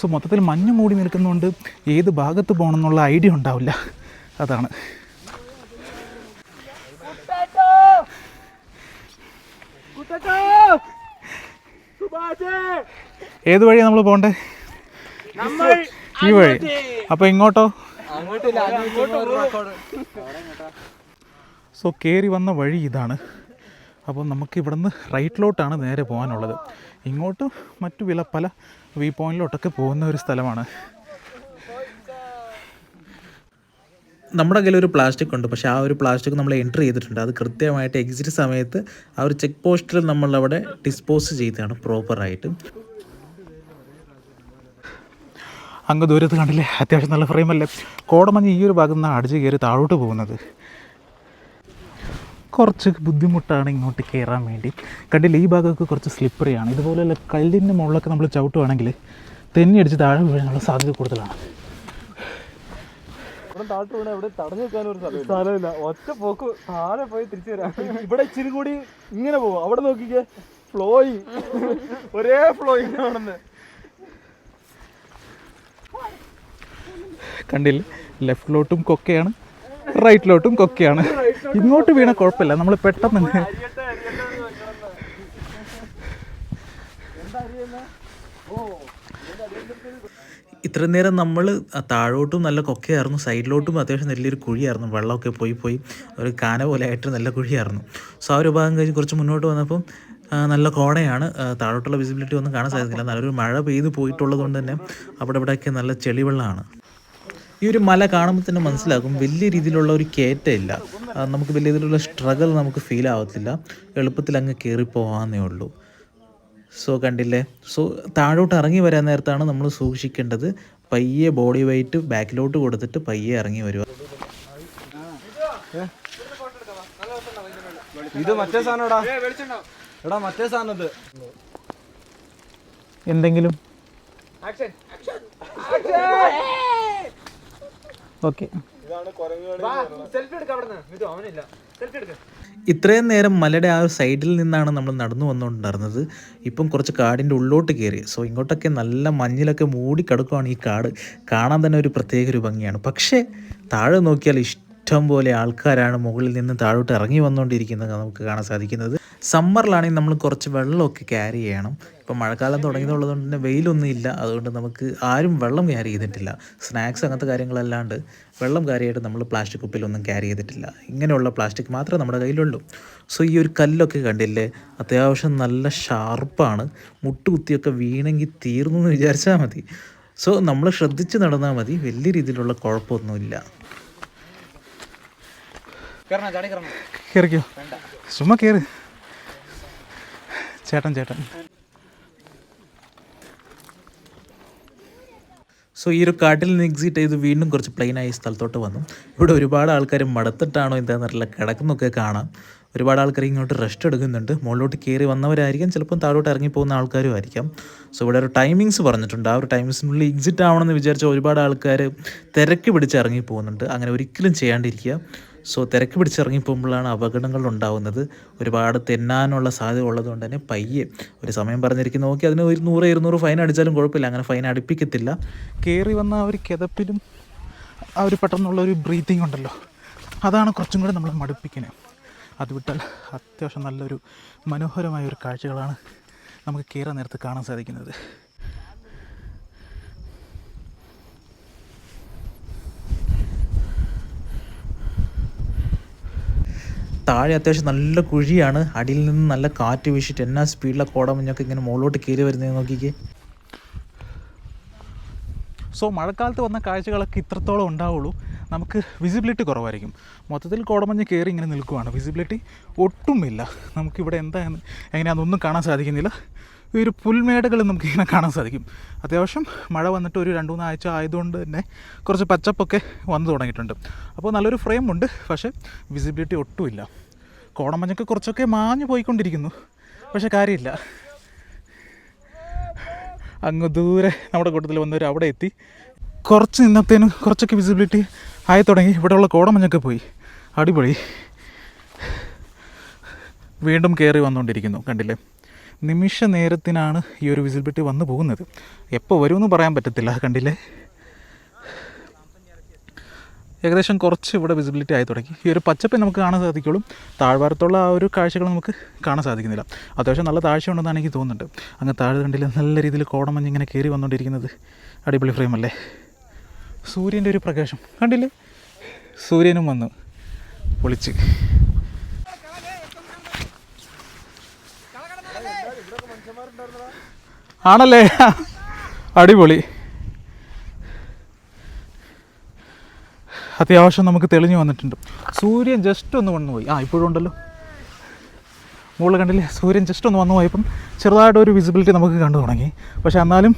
സോ മൊത്തത്തിൽ മഞ്ഞ് മൂടി നിൽക്കുന്നതുകൊണ്ട് ഏത് ഭാഗത്ത് പോകണം എന്നുള്ള ഐഡിയ ഉണ്ടാവില്ല. അതാണ്. ഏത് വഴിയാ നമ്മൾ പോകണ്ടേ ഈ വഴി. അപ്പൊ ഇങ്ങോട്ടോ? സോ കയറി വന്ന വഴി ഇതാണ്. അപ്പോൾ നമുക്ക് ഇവിടുന്ന് റൈറ്റിലോട്ടാണ് നേരെ പോകാനുള്ളത്. ഇങ്ങോട്ടും മറ്റു വില പല വ്യൂ പോയിന്റിലോട്ടൊക്കെ പോകുന്ന ഒരു സ്ഥലമാണ്. നമ്മുടെ കയ്യിൽ ഒരു പ്ലാസ്റ്റിക് ഉണ്ട്. പക്ഷേ ആ ഒരു പ്ലാസ്റ്റിക് നമ്മൾ എൻട്രി ചെയ്തിട്ടുണ്ട്. അത് കൃത്യമായിട്ട് എക്സിറ്റ് സമയത്ത് ആ ഒരു ചെക്ക് പോസ്റ്റിൽ നമ്മളവിടെ ഡിസ്പോസ് ചെയ്തതാണ് പ്രോപ്പറായിട്ട് അങ്ങ് ദൂരത്ത് കണ്ടില്ലേ? അത്യാവശ്യം നല്ല ഫ്രെയിമല്ലേ കോടമഞ്ഞ് ഈ ഒരു ഭാഗത്ത് നിന്നാണ് അടിച്ച് കയറി താഴോട്ട് പോകുന്നത്. കുറച്ച് ബുദ്ധിമുട്ടാണ് ഇങ്ങോട്ട് കയറാൻ വേണ്ടി. കണ്ടില്ല ഈ ഭാഗമൊക്കെ കുറച്ച് സ്ലിപ്പറിയാണ് ഇതുപോലെയുള്ള കല്ലിന്റെ മുകളിലൊക്കെ നമ്മൾ ചവിട്ടുവാണെങ്കിൽ തെന്നി അടിച്ച് താഴെ വീഴാനുള്ള സാധ്യത കൂടുതലാണ്. സ്ഥലമില്ല. ഒറ്റ പോക്ക് താഴെ പോയി തിരിച്ചു വരാം. ഇവിടെ ഇച്ചിരി കൂടി ഇങ്ങനെ പോകും അവിടെ നോക്കിക്കേ ഫ്ലോയി ഒരേ ഫ്ലോയിങ് ആണെന്ന്. കണ്ടില്ല? ലെഫ്റ്റിലോട്ടും കൊക്കയാണ് റൈറ്റിലോട്ടും കൊക്കയാണ്. ഇങ്ങോട്ട് വീണ കുഴപ്പമില്ല. നമ്മൾ പെട്ടെന്ന് ഇത്രയും നേരം നമ്മൾ താഴോട്ടും നല്ല കൊക്കയായിരുന്നു. സൈഡിലോട്ടും അത്യാവശ്യം നല്ലൊരു കുഴിയായിരുന്നു. വെള്ളമൊക്കെ പോയി പോയി. ഒരു കാന പോലെ ആയിട്ട് നല്ല കുഴിയായിരുന്നു. സോ ആ ഒരു ഭാഗം കഴിഞ്ഞ് കുറച്ച് മുന്നോട്ട് വന്നപ്പം നല്ല കോടയാണ് താഴോട്ടുള്ള വിസിബിലിറ്റി ഒന്നും കാണാൻ സാധിക്കില്ല നല്ലൊരു മഴ പെയ്ത് പോയിട്ടുള്ളത് കൊണ്ട് തന്നെ അവിടെ ഇവിടെയൊക്കെ നല്ല ചെളിവെള്ളമാണ്. ഈ ഒരു മല കാണുമ്പോൾ തന്നെ മനസ്സിലാകും വലിയ രീതിയിലുള്ള ഒരു കയറ്റമില്ല. നമുക്ക് വലിയ രീതിയിലുള്ള സ്ട്രഗിൾ നമുക്ക് ഫീൽ ആവത്തില്ല. എളുപ്പത്തിൽ അങ്ങ് കയറിപ്പോവാന്നേ ഉള്ളൂ. സോ കണ്ടില്ലേ? സോ താഴോട്ട് ഇറങ്ങി വരാൻ നേരത്താണ് നമ്മൾ സൂക്ഷിക്കേണ്ടത്. പയ്യെ ബോഡി വെയിറ്റ് ബാക്കിലോട്ട് കൊടുത്തിട്ട് പയ്യെ ഇറങ്ങി വരിക. ഇത് മറ്റേ സാധനടാ എടാ മറ്റേ സാധനം എന്തെങ്കിലും? ആക്ഷൻ ആക്ഷൻ ഇതാണ് കുരങ്ങുകളി ഇത്രയും നേരം മലയുടെ ആ ഒരു സൈഡിൽ നിന്നാണ് നമ്മൾ നടന്നു വന്നുകൊണ്ടിരുന്നത്. ഇപ്പം കുറച്ച് കാടിന്റെ ഉള്ളോട്ട് കയറി. സോ ഇങ്ങോട്ടൊക്കെ നല്ല മഞ്ഞിലൊക്കെ മൂടി കിടക്കുകയാണ് ഈ കാട്. കാണാൻ തന്നെ ഒരു പ്രത്യേക ഒരു ഭംഗിയാണ്. പക്ഷേ താഴെ നോക്കിയാൽ ഇഷ്ടം പോലെ ആൾക്കാരാണ് മുകളിൽ നിന്ന് താഴോട്ട് ഇറങ്ങി വന്നുകൊണ്ടിരിക്കുന്നത് നമുക്ക് കാണാൻ സാധിക്കുന്നത്. സമ്മറിലാണെങ്കിൽ നമ്മൾ കുറച്ച് വെള്ളമൊക്കെ ക്യാരി ചെയ്യണം. ഇപ്പം മഴക്കാലം തുടങ്ങിയതുള്ളത് കൊണ്ട് തന്നെ വെയിലൊന്നും ഇല്ല. അതുകൊണ്ട് നമുക്ക് ആരും വെള്ളം ക്യാരി ചെയ്തിട്ടില്ല. സ്നാക്സ് അങ്ങനത്തെ കാര്യങ്ങളല്ലാണ്ട് വെള്ളം കാര്യമായിട്ട് നമ്മൾ പ്ലാസ്റ്റിക് കുപ്പിലൊന്നും ക്യാരി ചെയ്തിട്ടില്ല. ഇങ്ങനെയുള്ള പ്ലാസ്റ്റിക് മാത്രമേ നമ്മുടെ കയ്യിലുള്ളൂ. സോ ഈ ഒരു കല്ലൊക്കെ കണ്ടില്ലേ? അത്യാവശ്യം നല്ല ഷാർപ്പാണ് മുട്ടുകുത്തിയൊക്കെ വീണെങ്കിൽ തീർന്നു എന്ന് വിചാരിച്ചാൽ മതി. സോ നമ്മൾ ശ്രദ്ധിച്ച് നടന്നാൽ മതി. വലിയ രീതിയിലുള്ള കുഴപ്പമൊന്നുമില്ല. കയറിക്കോ ചുമ്മാ കയറി ചേട്ടൻ ചേട്ടൻ. സോ ഈ ഒരു കാട്ടിൽ നിന്ന് എക്സിറ്റ് ചെയ്ത് വീണ്ടും കുറച്ച് പ്ലെയിൻ ആയ സ്ഥലത്തോട്ട് വന്നു. ഇവിടെ ഒരുപാട് ആൾക്കാർ മടത്തിട്ടാണോ എന്താണെന്നറിയില്ല കിടക്കുന്നൊക്കെ കാണാം. ഒരുപാട് ആൾക്കാർ ഇങ്ങോട്ട് റെസ്റ്റ് എടുക്കുന്നുണ്ട്. മുകളിലോട്ട് കയറി വന്നവരായിരിക്കും. ചിലപ്പം താഴോട്ട് ഇറങ്ങി പോകുന്ന ആൾക്കാരും ആയിരിക്കാം. സോ ഇവിടെ ഒരു ടൈമിങ്സ് പറഞ്ഞിട്ടുണ്ട്. ആ ഒരു ടൈമിങ്സിനുള്ളിൽ എക്സിറ്റ് ആവണമെന്ന് വിചാരിച്ച ഒരുപാട് ആൾക്കാർ തിരക്ക് പിടിച്ച് ഇറങ്ങി പോകുന്നുണ്ട്. അങ്ങനെ ഒരിക്കലും ചെയ്യാണ്ടിരിക്കുക. സോ തിരക്ക് പിടിച്ചിറങ്ങിപ്പോകുമ്പോഴാണ് അപകടങ്ങൾ ഉണ്ടാവുന്നത്. ഒരുപാട് തെന്നാനുള്ള സാധ്യത ഉള്ളതുകൊണ്ട് തന്നെ പയ്യെ ഒരു സമയം പറഞ്ഞിരിക്കുന്ന. നോക്കി അതിന് ഒരു നൂറ് ഇരുന്നൂറ് ഫൈൻ അടിച്ചാലും കുഴപ്പമില്ല. അങ്ങനെ ഫൈൻ അടുപ്പിക്കത്തില്ല. കയറി വന്ന ആ ഒരു കിതപ്പിലും ആ ഒരു പെട്ടെന്നുള്ള ഒരു ബ്രീത്തിങ് ഉണ്ടല്ലോ. അതാണ് കുറച്ചും കൂടെ നമ്മൾ മടുപ്പിക്കുന്നത് അത് വിട്ടാൽ അത്യാവശ്യം നല്ലൊരു മനോഹരമായ ഒരു കാഴ്ചകളാണ് നമുക്ക് കയറാൻ നേരത്ത് കാണാൻ സാധിക്കുന്നത്. താഴെ അത്യാവശ്യം നല്ല കുഴിയാണ്. അടിയിൽ നിന്ന് നല്ല കാറ്റ് വീശിട്ട് എന്നാ സ്പീഡിലെ കോടമഞ്ഞൊക്കെ ഇങ്ങനെ മുകളിലോട്ട് കയറി വരുന്നത് നോക്കിക്കേ. സോ മഴക്കാലത്ത് വന്ന കാഴ്ചകളൊക്കെ ഇത്രത്തോളം ഉണ്ടാവുള്ളൂ. നമുക്ക് വിസിബിലിറ്റി കുറവായിരിക്കും. മൊത്തത്തിൽ കോടമഞ്ഞ് കയറി ഇങ്ങനെ നിൽക്കുവാണ്. വിസിബിലിറ്റി ഒട്ടുമില്ല. നമുക്കിവിടെ എന്താ എങ്ങനെയാണെന്നൊന്നും കാണാൻ സാധിക്കുന്നില്ല. ഈ ഒരു പുൽമേടുകൾ നമുക്കിങ്ങനെ കാണാൻ സാധിക്കും. അത്യാവശ്യം മഴ വന്നിട്ട് ഒരു രണ്ട് മൂന്ന് ആഴ്ച ആയതുകൊണ്ട് തന്നെ കുറച്ച് പച്ചപ്പൊക്കെ വന്നു തുടങ്ങിയിട്ടുണ്ട്. അപ്പോൾ നല്ലൊരു ഫ്രെയിം ഉണ്ട്. പക്ഷേ വിസിബിലിറ്റി ഒട്ടുമില്ല. കോടമഞ്ഞൊക്കെ കുറച്ചൊക്കെ മാഞ്ഞു പോയിക്കൊണ്ടിരിക്കുന്നു. പക്ഷേ കാര്യമില്ല. അങ്ങ് ദൂരെ നമ്മുടെ കൂട്ടത്തിൽ വന്നവർ അവിടെ എത്തി. കുറച്ച് നിന്നത്തേനും കുറച്ചൊക്കെ വിസിബിലിറ്റി ആയി തുടങ്ങി. ഇവിടെയുള്ള കോടമഞ്ഞൊക്കെ പോയി. അടിപൊളി. വീണ്ടും കയറി വന്നുകൊണ്ടിരിക്കുന്നു. കണ്ടില്ലേ? നിമിഷ നേരത്തിനാണ് ഈ ഒരു വിസിബിലിറ്റി വന്നു പോകുന്നത്. എപ്പോൾ വരുമെന്ന് പറയാൻ പറ്റത്തില്ല കണ്ടില്ലേ? ഏകദേശം കുറച്ച് ഇവിടെ വിസിബിലിറ്റി ആയി തുടങ്ങി. ഈ ഒരു പച്ചപ്പ് നമുക്ക് കാണാൻ സാധിക്കുള്ളൂ. താഴ്വാരത്തുള്ള ആ ഒരു കാഴ്ചകൾ നമുക്ക് കാണാൻ സാധിക്കുന്നില്ല. അത്യാവശ്യം നല്ല താഴ്ച ഉണ്ടെന്നാണ് എനിക്ക് തോന്നുന്നുണ്ട്. അങ്ങ് താഴെ കണ്ടില്ല നല്ല രീതിയിൽ കോടമഞ്ഞ് ഇങ്ങനെ കയറി വന്നുകൊണ്ടിരിക്കുന്നത് അടിപൊളി ഫ്രെയിം അല്ലേ? സൂര്യന്റെ ഒരു പ്രകാശം. കണ്ടില്ലേ? സൂര്യനും വന്നു. പൊളിച്ച്. ആണല്ലേ? അടിപൊളി. അത്യാവശ്യം നമുക്ക് തെളിഞ്ഞു വന്നിട്ടുണ്ട്. സൂര്യൻ ജസ്റ്റ് ഒന്ന് വന്നു പോയി. ആ ഇപ്പോഴും ഉണ്ടല്ലോ. മുകളിൽ കണ്ടില്ലേ? സൂര്യൻ ജസ്റ്റ് ഒന്ന് വന്നു പോയപ്പം ചെറുതായിട്ട് ഒരു വിസിബിലിറ്റി നമുക്ക് കണ്ടു തുടങ്ങി. പക്ഷേ എന്നാലും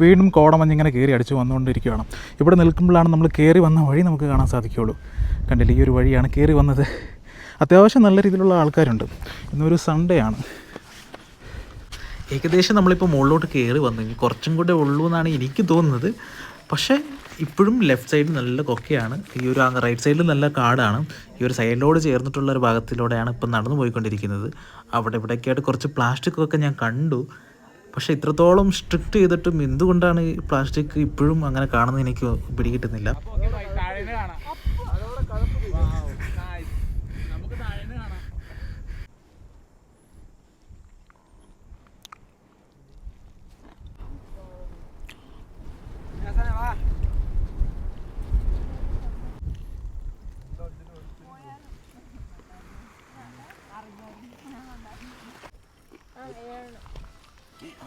വീണ്ടും കോടമഞ്ഞിങ്ങനെ കയറി അടിച്ച് വന്നുകൊണ്ടിരിക്കുകയാണ്. ഇവിടെ നിൽക്കുമ്പോഴാണ് നമ്മൾ കയറി വന്ന വഴി നമുക്ക് കാണാൻ സാധിക്കുകയുള്ളൂ. കണ്ടില്ലേ? ഈ ഒരു വഴിയാണ് കയറി വന്നത്. അത്യാവശ്യം നല്ല രീതിയിലുള്ള ആൾക്കാരുണ്ട്. ഇന്നൊരു സൺഡേ ആണ്. ഏകദേശം നമ്മളിപ്പോൾ മുകളിലോട്ട് കയറി വന്നു ഇനി കുറച്ചും കൂടെ ഉള്ളൂ എന്നാണ് എനിക്ക് തോന്നുന്നത്. പക്ഷേ ഇപ്പോഴും ലെഫ്റ്റ് സൈഡിൽ നല്ല കൊക്കയാണ്. ഈ ഒരു റൈറ്റ് സൈഡിൽ നല്ല കാടാണ്. ഈ ഒരു സൈഡിലോട് ചേർന്നിട്ടുള്ള ഒരു ഭാഗത്തിലൂടെയാണ് ഇപ്പം നടന്നു പോയിക്കൊണ്ടിരിക്കുന്നത്. അവിടെ ഇവിടെയൊക്കെയായിട്ട് കുറച്ച് പ്ലാസ്റ്റിക് ഒക്കെ ഞാൻ കണ്ടു. പക്ഷേ ഇത്രത്തോളം സ്ട്രിക്റ്റ് ചെയ്തിട്ടും എന്തുകൊണ്ടാണ് ഈ പ്ലാസ്റ്റിക് ഇപ്പോഴും അങ്ങനെ കാണുന്നത് എനിക്ക് പിടികിട്ടുന്നില്ല.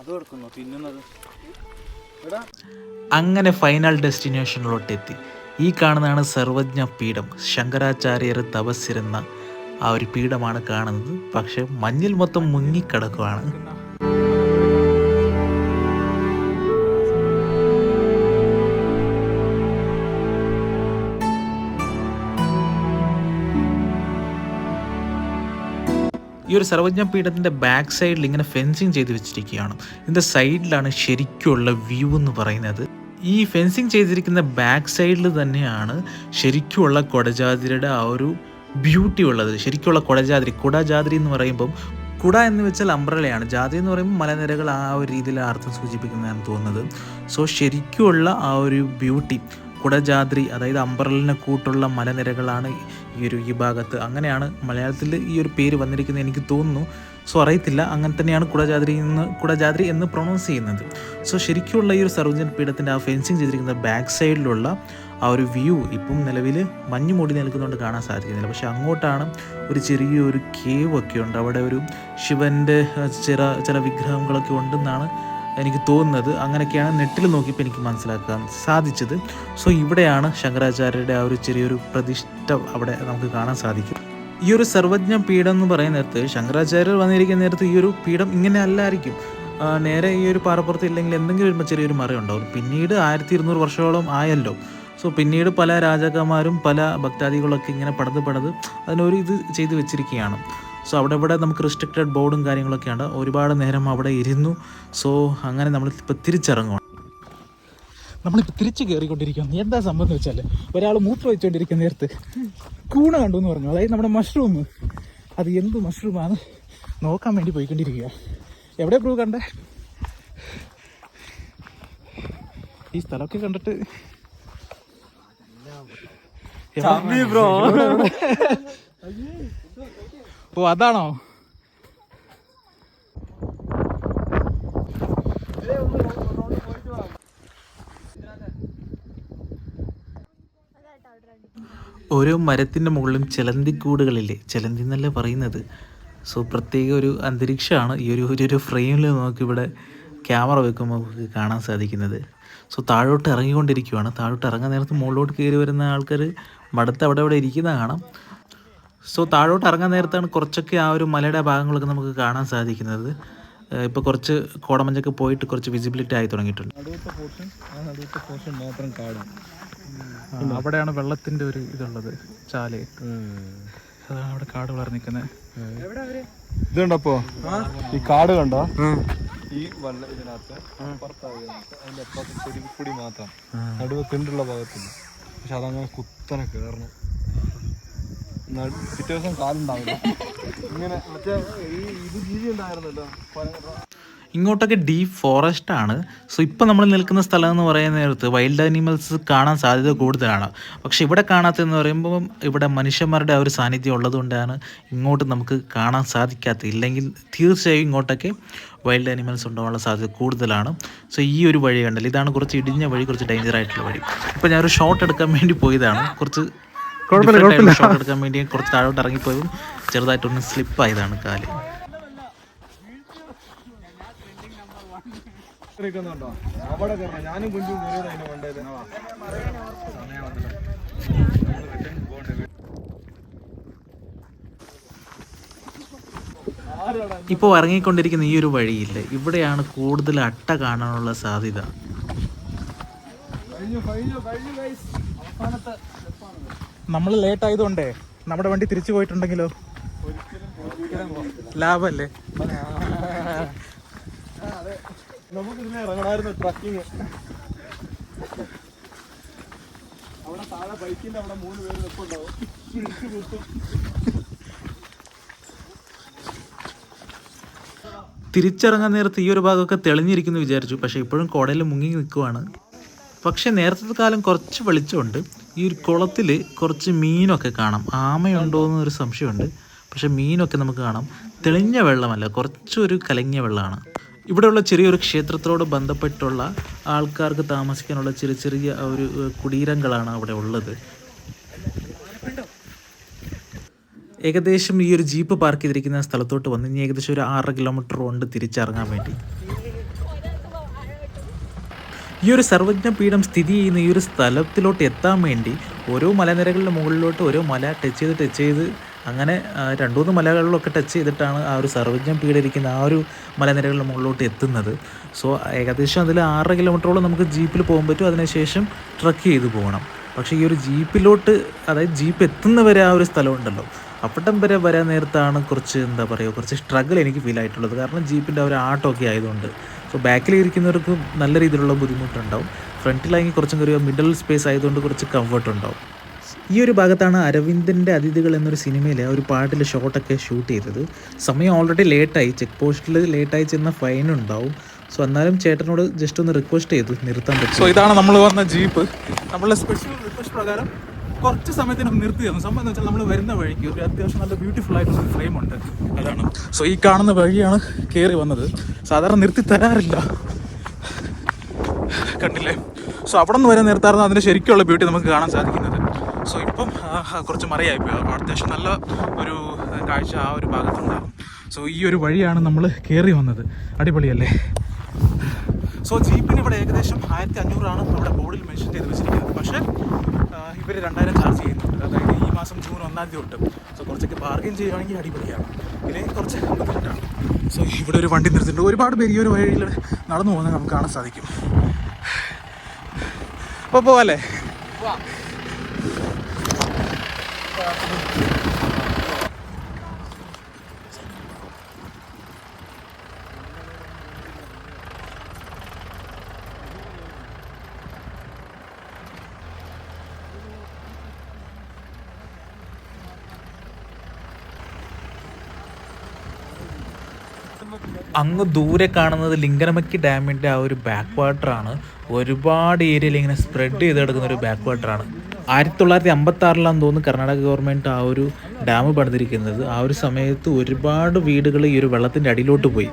തിന്നുന്നത്. അങ്ങനെ ഫൈനൽ ഡെസ്റ്റിനേഷനിലോട്ട് എത്തി. ഈ കാണുന്നതാണ് സർവജ്ഞ പീഠം. ശങ്കരാചാര്യർ തപസ്സിരുന്ന ആ ഒരു പീഠമാണ് കാണുന്നത്. പക്ഷെ മഞ്ഞിൽ മൊത്തം മുങ്ങിക്കിടക്കുവാണ്. ഒരു സർവജ്ഞ പീഠത്തിന്റെ ബാക്ക് സൈഡിൽ ഇങ്ങനെ ഫെൻസിങ് ചെയ്ത് വെച്ചിരിക്കുകയാണ്. ഇതിന്റെ സൈഡിലാണ് ശരിക്കുള്ള വ്യൂ എന്ന് പറയുന്നത്. ഈ ഫെൻസിങ് ചെയ്തിരിക്കുന്ന ബാക്ക് സൈഡിൽ തന്നെയാണ് ശരിക്കുള്ള കൊടജാതിരിയുടെ ആ ഒരു ബ്യൂട്ടി ഉള്ളത്. ശരിക്കുള്ള കൊടജാതിരി കുടജാതിരി എന്ന് പറയുമ്പം കുട എന്ന് വെച്ചാൽ അംബ്രലയാണ് ജാതി എന്ന് പറയുമ്പോൾ മലനിരകൾ ആ ഒരു രീതിയിൽ അർത്ഥം സൂചിപ്പിക്കുന്നതാണ് തോന്നുന്നത്. സോ ശരിക്കുള്ള ആ ഒരു ബ്യൂട്ടി കുടജാദ്രി അതായത് അമ്പറലിനെ കൂട്ടുള്ള മലനിരകളാണ് ഈ ഒരു ഈ ഭാഗത്ത്. അങ്ങനെയാണ് മലയാളത്തിൽ ഈ ഒരു പേര് വന്നിരിക്കുന്നത് എനിക്ക് തോന്നുന്നു. സോ അറിയത്തില്ല. അങ്ങനെ തന്നെയാണ് കുടജാദ്രി എന്ന് കുടജാദ്രി എന്ന് പ്രൊണൗൺസ് ചെയ്യുന്നത്. സോ ശരിക്കുള്ള ഈ ഒരു സർവജൻ പീഠത്തിന്റെ ആ ഫെൻസിങ് ചെയ്തിരിക്കുന്ന ബാക്ക് സൈഡിലുള്ള ആ ഒരു വ്യൂ ഇപ്പം നിലവിൽ മഞ്ഞ് മൂടി നിൽക്കുന്നതുകൊണ്ട് കാണാൻ സാധിക്കുന്നില്ല. പക്ഷേ അങ്ങോട്ടാണ് ഒരു ചെറിയൊരു കേവ് ഒക്കെ ഉണ്ട്. അവിടെ ഒരു ശിവന്റെ ചില ചില വിഗ്രഹങ്ങളൊക്കെ ഉണ്ടെന്നാണ് എനിക്ക് തോന്നുന്നത് അങ്ങനെയൊക്കെയാണ് നെറ്റിൽ നോക്കിയപ്പോൾ എനിക്ക് മനസ്സിലാക്കാൻ സാധിച്ചത്. സോ ഇവിടെയാണ് ശങ്കരാചാര്യരുടെ ആ ഒരു ചെറിയൊരു പ്രതിഷ്ഠ അവിടെ നമുക്ക് കാണാൻ സാധിക്കും. ഈ ഒരു സർവജ്ഞ പീഠം എന്ന് പറയുന്ന നേരത്ത് ശങ്കരാചാര്യർ വന്നിരിക്കുന്ന നേരത്ത് ഈ ഒരു പീഠം ഇങ്ങനെ അല്ലായിരിക്കും. നേരെ ഈ ഒരു പാറപ്പുറത്ത് ഇല്ലെങ്കിൽ എന്തെങ്കിലും ഒരു ചെറിയൊരു മറയുണ്ടാവും. പിന്നീട് ആയിരത്തി ഇരുന്നൂറ് വർഷത്തോളം ആയല്ലോ. സോ പിന്നീട് പല രാജാക്കന്മാരും പല ഭക്താദികളൊക്കെ ഇങ്ങനെ പടത് പടത് അതിനൊരു ഇത് ചെയ്തു വെച്ചിരിക്കുകയാണ്. സോ അവിടെ ഇവിടെ നമുക്ക് റെസ്ട്രിക്റ്റഡ് ബോർഡും കാര്യങ്ങളൊക്കെ ഉണ്ട് ഒരുപാട് നേരം അവിടെ ഇരുന്നു. സോ അങ്ങനെ നമ്മൾ ഇപ്പോൾ തിരിച്ചിറങ്ങുവാണ്. നമ്മളിപ്പോൾ തിരിച്ച് കയറിക്കൊണ്ടിരിക്കുകയാണ് എന്താ സംഭവം എന്ന് വെച്ചാൽ ഒരാൾ മൂത്രം വെച്ചുകൊണ്ടിരിക്കുന്ന നേരത്ത് കൂണ കണ്ടു എന്ന് പറഞ്ഞു. അതായത് നമ്മുടെ മഷ്റൂം അത് എന്ത് മഷ്റൂമാണ് നോക്കാൻ വേണ്ടി പോയിക്കൊണ്ടിരിക്കുക എവിടെ പ്രൂവ് കണ്ടേ? ഈ സ്ഥലമൊക്കെ കണ്ടിട്ട് ബ്രോ. ഓ അതാണോ? ഓരോ മരത്തിന്റെ മുകളിലും ചിലന്തിക്കൂടുകളില്ലേ? ചിലന്തി എന്നല്ലേ പറയുന്നത്. സോ പ്രത്യേക ഒരു അന്തരീക്ഷമാണ് ഈ ഒരു ഒരു ഫ്രെയിമിൽ നമുക്കിവിടെ ക്യാമറ വെക്കുമ്പോൾ നമുക്ക് കാണാൻ സാധിക്കുന്നത്. സോ താഴോട്ട് ഇറങ്ങിക്കൊണ്ടിരിക്കുവാണ്. താഴോട്ട് ഇറങ്ങാൻ നേരത്ത് മുകളിലോട്ട് കയറി വരുന്ന ആൾക്കാർ മടത്ത് അവിടെ അവിടെ ഇരിക്കുന്ന കാണാം. സോ താഴോട്ട് ഇറങ്ങാൻ നേരത്താണ് കുറച്ചൊക്കെ ആ ഒരു മലയുടെ ഭാഗങ്ങളൊക്കെ നമുക്ക് കാണാൻ സാധിക്കുന്നത്. ഇപ്പോൾ കുറച്ച് കോടമഞ്ഞൊക്കെ പോയിട്ട് കുറച്ച് വിസിബിലിറ്റി ആയി തുടങ്ങിയിട്ടുണ്ട്. മാത്രം അവിടെയാണ് വെള്ളത്തിന്റെ ഒരു ഇതുള്ളത് ചാൽ. അതാണ് അവിടെ കാട് വളർന്നിക്കുന്നത് ഇതുണ്ടപ്പോ ഈ കാട് കണ്ടോ? ഈ വല്ല ഇതിനകത്ത് അപ്പുറത്താ ഇതിനകത്ത്. അതിന്റെ അപ്പുറത്ത് ചെടിക്കുടി മാത്രം. നടുവ് തിണ്ടുള്ള ഭാഗത്തില്ല പക്ഷെ അതങ്ങനെ കുത്തനെ കയറണം പിറ്റേ ദിവസം കാലുണ്ടാവില്ല. ഇങ്ങനെ ഈ ജീവി ഇങ്ങോട്ടൊക്കെ ഡീപ്പ് ഫോറസ്റ്റ് ആണ്. സോ ഇപ്പോൾ നമ്മൾ നിൽക്കുന്ന സ്ഥലം എന്ന് പറയുന്ന നേരത്ത് വൈൽഡ് ആനിമൽസ് കാണാൻ സാധ്യത കൂടുതലാണ്. പക്ഷെ ഇവിടെ കാണാത്തതെന്ന് പറയുമ്പോൾ ഇവിടെ മനുഷ്യന്മാരുടെ ആ ഒരു സാന്നിധ്യം ഉള്ളതുകൊണ്ടാണ് ഇങ്ങോട്ട് നമുക്ക് കാണാൻ സാധിക്കാത്ത ഇല്ലെങ്കിൽ തീർച്ചയായും ഇങ്ങോട്ടൊക്കെ വൈൽഡ് ആനിമൽസ് ഉണ്ടാവാനുള്ള സാധ്യത കൂടുതലാണ്. സോ ഈ ഒരു വഴി കണ്ടല്ലോ? ഇതാണ് കുറച്ച് ഇടിഞ്ഞ വഴി കുറച്ച് ഡേഞ്ചർ ആയിട്ടുള്ള വഴി. ഇപ്പോൾ ഞാനൊരു ഷോട്ട് എടുക്കാൻ വേണ്ടി പോയതാണ്. കുറച്ച് ഷോട്ട് എടുക്കാൻ വേണ്ടി കുറച്ച് താഴോട്ട് ഇറങ്ങിപ്പോയതും ചെറുതായിട്ടൊന്ന് സ്ലിപ്പായതാണ് കാൽ. നിൽക്കുന്നുണ്ടോ അവിടെ കയറണം ഞാനും കുഞ്ചും കയറിയത് അതിന് കൊണ്ടത് ഇപ്പോൾ ഇറങ്ങിക്കൊണ്ടിരിക്കുന്ന ഈ ഒരു വഴിയില്ല ഇവിടെയാണ് കൂടുതൽ അട്ട കാണാനുള്ള സാധ്യത. കഴിഞ്ഞു കഴിഞ്ഞു കഴിഞ്ഞു അവസാനത്തെ നമ്മൾ ലേറ്റ് ആയതുകൊണ്ടേ നമ്മുടെ വണ്ടി തിരിച്ചു പോയിട്ടുണ്ടെങ്കിലോ? ലാഭല്ലേ? നമുക്ക് ട്രക്കിങ് അവിടെ താഴെ ബൈക്കിന്റെ അവിടെ മൂന്ന് പേര് നിൽപ്പുണ്ടാവും. തിരിച്ചിറങ്ങാൻ നേരത്ത് ഈ ഒരു ഭാഗമൊക്കെ തെളിഞ്ഞിരിക്കുന്നു വിചാരിച്ചു. പക്ഷേ ഇപ്പോഴും കോടയിൽ മുങ്ങി നിൽക്കുവാണ്. പക്ഷേ നേരത്തെ കാലം കുറച്ച് വെളിച്ചമുണ്ട്. ഈ ഒരു കുളത്തിൽ കുറച്ച് മീനൊക്കെ കാണാം. ആമയുണ്ടോ എന്നൊരു സംശയമുണ്ട്. പക്ഷെ മീനൊക്കെ നമുക്ക് കാണാം. തെളിഞ്ഞ വെള്ളമല്ല കുറച്ചൊരു കലങ്ങിയ വെള്ളമാണ്. ഇവിടെയുള്ള ചെറിയൊരു ക്ഷേത്രത്തോട് ബന്ധപ്പെട്ടുള്ള ആൾക്കാർക്ക് താമസിക്കാനുള്ള ചെറിയ ചെറിയ ഒരു കുടീരങ്ങളാണ് അവിടെ ഉള്ളത്. ഏകദേശം ഈ ഒരു ജീപ്പ് പാർക്ക് ചെയ്തിരിക്കുന്ന സ്ഥലത്തോട്ട് വന്ന്. ഇനി ഏകദേശം ഒരു ആറ് കിലോമീറ്റർ ഉണ്ട് തിരിച്ചിറങ്ങാൻ വേണ്ടി. ഈ ഒരു സർവജ്ഞ പീഠം സ്ഥിതി ചെയ്യുന്ന ഈ ഒരു സ്ഥലത്തിലോട്ട് എത്താൻ വേണ്ടി ഓരോ മലനിരകളുടെ മുകളിലോട്ട് ഓരോ മല ടച്ച് ചെയ്ത് ടച്ച് ചെയ്ത് അങ്ങനെ രണ്ടു മൂന്ന് മലകളിലൊക്കെ ടച്ച് ചെയ്തിട്ടാണ് ആ ഒരു സർവജ്ഞ പീഠം ഇരിക്കുന്ന ആ ഒരു മലനിരകളുടെ മുകളിലോട്ട് എത്തുന്നത്. സോ ഏകദേശം അതിൽ ആറ് കിലോമീറ്ററോളം നമുക്ക് ജീപ്പിൽ പോകാൻ പറ്റും. അതിനുശേഷം ട്രക്ക് ചെയ്ത് പോകണം. പക്ഷേ ഈ ഒരു ജീപ്പിലോട്ട് അതായത് ജീപ്പ് എത്തുന്നവരെ ആ ഒരു സ്ഥലമുണ്ടല്ലോ അപ്പട്ടം വരെ വരാൻ നേരത്താണ് കുറച്ച് എന്താ പറയുക കുറച്ച് സ്ട്രഗിൾ എനിക്ക് ഫീൽ ആയിട്ടുള്ളത്. കാരണം ജീപ്പിന്റെ ഒരു ആട്ടമൊക്കെ ആയതുകൊണ്ട്. സോ ബാക്കിൽ ഇരിക്കുന്നവർക്ക് നല്ല രീതിയിലുള്ള ബുദ്ധിമുട്ടുണ്ടാവും. ഫ്രണ്ടിലാണെങ്കിൽ കുറച്ചും കൂടി മിഡിൽ സ്പേസ് ആയതുകൊണ്ട് കുറച്ച് കംഫർട്ട് ഉണ്ടാവും. ഈ ഒരു ഭാഗത്താണ് അരവിന്ദന്റെ അതിഥികൾ എന്നൊരു സിനിമയിൽ ഒരു പാട്ടിൽ ഷോട്ടൊക്കെ ഷൂട്ട് ചെയ്തത്. സമയം ഓൾറെഡി ലേറ്റായി ചെക്ക് പോസ്റ്റിൽ ലേറ്റായി ചെന്ന ഫൈൻ ഉണ്ടാവും. സോ എന്നാലും ചേട്ടനോട് ജസ്റ്റ് ഒന്ന് റിക്വസ്റ്റ് ചെയ്തു നിർത്താൻ സോ പറ്റും ഇതാണ് നമ്മൾ വന്ന ജീപ്പ് നമ്മളുടെ സ്പെഷ്യൽ റിക്വസ്റ്റ് പ്രകാരം കുറച്ച് സമയത്തിന് നിർത്തി തന്നു. സംഭവം എന്ന് വെച്ചാൽ നമ്മൾ വരുന്ന വഴിക്ക് ഒരു അത്യാവശ്യം നല്ല ബ്യൂട്ടിഫുൾ ആയിട്ടുള്ള ഫ്രെയിം ഉണ്ട്. അതാണ്. സോ ഈ കാണുന്ന വഴിയാണ് കയറി വന്നത്. സാധാരണ നിർത്തി തരാറില്ല. കണ്ടില്ലേ? സോ അവിടെ നിന്ന് വരെ നിർത്താറുണ്ട്. അതിന്റെ ശരിക്കുള്ള ബ്യൂട്ടി നമുക്ക് കാണാൻ സാധിക്കുന്നത്. സോ ഇപ്പം കുറച്ച് മറിയായി അപ്പോൾ അത്യാവശ്യം നല്ല ഒരു കാഴ്ച ആ ഒരു ഭാഗത്തുണ്ടാകും. സോ ഈ ഒരു വഴിയാണ് നമ്മൾ കയറി വന്നത്. അടിപൊളിയല്ലേ? സോ ജീപ്പിന് ഇവിടെ ഏകദേശം ആയിരത്തി അഞ്ഞൂറാണ് നമ്മുടെ ബോർഡിൽ മെൻഷൻ ചെയ്ത് വെച്ചിരിക്കുന്നത്. പക്ഷേ ഇവർ രണ്ടായിരം ചാർജ് ചെയ്യുന്നുണ്ട്. അതായത് ഈ മാസം ജൂൺ ഒന്നാം തീയതി തൊട്ട്. സോ കുറച്ചൊക്കെ ബാർഗെയിൻ ചെയ്യുകയാണെങ്കിൽ അടിപൊളിയാണ്. ഇല്ലെങ്കിൽ കുറച്ച് ബുദ്ധിമുട്ടാണ്. സോ ഇവിടെ ഒരു വണ്ടി നിർത്തിയിട്ടുണ്ട്. ഒരുപാട് പേര് ഈ ഒരു വഴിയിൽ നടന്നു പോകുന്നത് നമുക്ക് കാണാൻ സാധിക്കും. അപ്പോൾ പോവാല്ലേ? അങ്ങ് ദൂരെ കാണുന്നത് ലിംഗനമക്കി ഡാമിന്റെ ആ ഒരു ബാക്ക് വാട്ടറാണ് ഒരുപാട് ഏരിയയിൽ ഇങ്ങനെ സ്പ്രെഡ് ചെയ്ത് കിടക്കുന്ന ഒരു ബാക്ക് വാട്ടറാണ് ആയിരത്തി തൊള്ളായിരത്തി അമ്പത്തി ആറിലാണെന്ന് തോന്നുന്നു കർണാടക ഗവൺമെന്റ് ആ ഒരു ഡാം പണിതിരിക്കുന്നത്. ആ ഒരു സമയത്ത് ഒരുപാട് വീടുകൾ ഈ ഒരു വെള്ളത്തിന്റെ അടിയിലോട്ട് പോയി.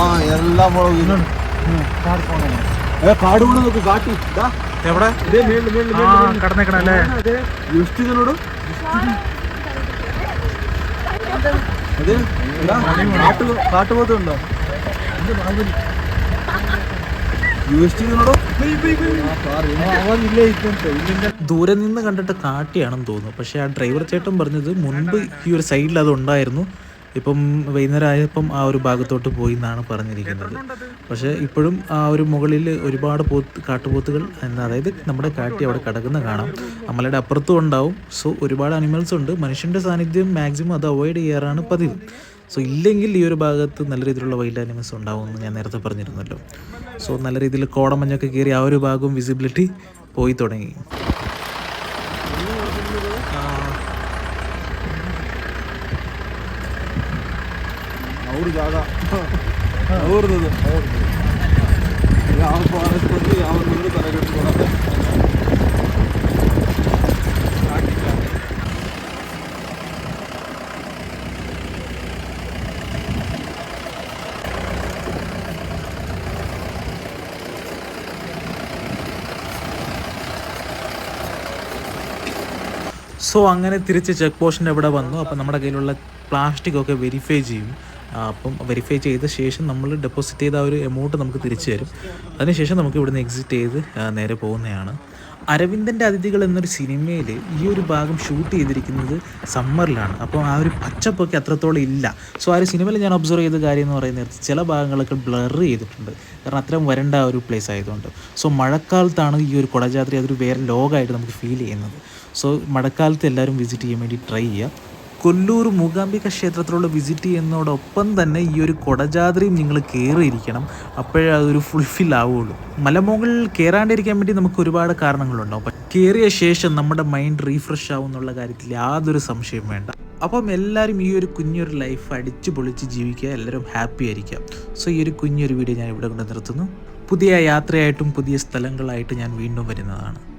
ആ എല്ലാം കാട് നോക്ക് കാട്ടി. ദാ, എവിടെ? കടന്നേക്കണല്ലേ? അതെ. ദൂരെ നിന്ന് കണ്ടിട്ട് കാട്ടിയാണെന്ന് തോന്നുന്നു. പക്ഷെ ആ ഡ്രൈവർ ചേട്ടൻ പറഞ്ഞത് മുൻപ് ഈ ഒരു സൈഡിൽ അത് ഉണ്ടായിരുന്നു. ഇപ്പം വൈകുന്നേരം ആയപ്പം ആ ഒരു ഭാഗത്തോട്ട് പോയി എന്നാണ് പറഞ്ഞിരിക്കുന്നത്. പക്ഷേ ഇപ്പോഴും ആ ഒരു മുകളിൽ ഒരുപാട് പോത്ത് കാട്ടുപോത്തുകൾ അതായത് നമ്മുടെ കാട്ടി അവിടെ കിടക്കുന്ന കാണാം. അമ്മലയുടെ അപ്പുറത്തും ഉണ്ടാവും. സോ ഒരുപാട് അനിമൽസ് ഉണ്ട്. മനുഷ്യന്റെ സാന്നിധ്യം മാക്സിമം അത് അവോയ്ഡ് ചെയ്യാറാണ് പതിവ്. സോ ഇല്ലെങ്കിൽ ഈ ഒരു ഭാഗത്ത് നല്ല രീതിയിലുള്ള വൈൽഡ് ആനിമൽസ് ഉണ്ടാവുമെന്ന് ഞാൻ നേരത്തെ പറഞ്ഞിരുന്നല്ലോ സോ നല്ല രീതിയിൽ കോടമഞ്ഞൊക്കെ കയറി ആ ഒരു ഭാഗവും വിസിബിലിറ്റി പോയി തുടങ്ങി ಅವ್ರ ಜಾಗ ಅವ್ರದ್ದು ಅವ್ರದ್ದು ಯಾವ ಫಾರೆಸ್ಟ್ ಬಂದು ಯಾವ ನೀರು ತಲೆಗೆಟ್ಕೊಡಲ್ಲ സോ അങ്ങനെ തിരിച്ച് ചെക്ക് പോസ്റ്റിന്റെ അവിടെ വന്നു? അപ്പം നമ്മുടെ കയ്യിലുള്ള പ്ലാസ്റ്റിക് ഒക്കെ വെരിഫൈ ചെയ്യും. അപ്പം വെരിഫൈ ചെയ്ത ശേഷം നമ്മൾ ഡെപ്പോസിറ്റ് ചെയ്ത ആ ഒരു എമൗണ്ട് നമുക്ക് തിരിച്ചു തരും. അതിനുശേഷം നമുക്ക് ഇവിടുന്ന് എക്സിറ്റ് ചെയ്ത് നേരെ പോകുന്നതാണ്. അരവിന്ദന്റെ അതിഥികൾ എന്നൊരു സിനിമയിൽ ഈ ഒരു ഭാഗം ഷൂട്ട് ചെയ്തിരിക്കുന്നത് സമ്മറിലാണ് അപ്പോൾ ആ ഒരു പച്ചപ്പൊക്കെ അത്രത്തോളം ഇല്ല. സോ ആ ഒരു സിനിമയിൽ ഞാൻ ഒബ്സർവ് ചെയ്ത കാര്യം എന്ന് പറയുന്നത് ചില ഭാഗങ്ങളൊക്കെ ബ്ലർ ചെയ്തിട്ടുണ്ട്. കാരണം അത്രയും വരണ്ട ഒരു പ്ലേസ് ആയതുകൊണ്ട്. സോ മഴക്കാലത്താണ് ഈ ഒരു കുടജാത്രി അതൊരു വേറെ ലോകമായിട്ട് നമുക്ക് ഫീൽ ചെയ്യുന്നത്. സോ മഴക്കാലത്ത് എല്ലാവരും വിസിറ്റ് ചെയ്യാൻ വേണ്ടി ട്രൈ ചെയ്യുക. കൊല്ലൂർ മൂകാംബിക ക്ഷേത്രത്തിലുള്ള വിസിറ്റ് ചെയ്യുന്നതോടൊപ്പം തന്നെ ഈ ഒരു കൊടജാദ്രിയും നിങ്ങൾ കയറിയിരിക്കണം. അപ്പോഴേ അതൊരു ഫുൾഫിൽ ആവുകയുള്ളൂ മലമുകളിൽ കയറാണ്ടിരിക്കാൻ വേണ്ടി നമുക്ക് ഒരുപാട് കാരണങ്ങളുണ്ടാവും. അപ്പം കയറിയ ശേഷം നമ്മുടെ മൈൻഡ് റീഫ്രഷ് ആവും എന്നുള്ള കാര്യത്തിൽ യാതൊരു സംശയം വേണ്ട. അപ്പം എല്ലാവരും ഈ ഒരു കുഞ്ഞൊരു ലൈഫ് അടിച്ചു പൊളിച്ച് ജീവിക്കുക എല്ലാവരും ഹാപ്പി ആയിരിക്കാം സോ ഈ ഒരു കുഞ്ഞൊരു വീഡിയോ ഞാൻ ഇവിടെ കൊണ്ട് നിർത്തുന്നു. പുതിയ യാത്രയായിട്ടും പുതിയ സ്ഥലങ്ങളായിട്ട് ഞാൻ വീണ്ടും വരുന്നതാണ്.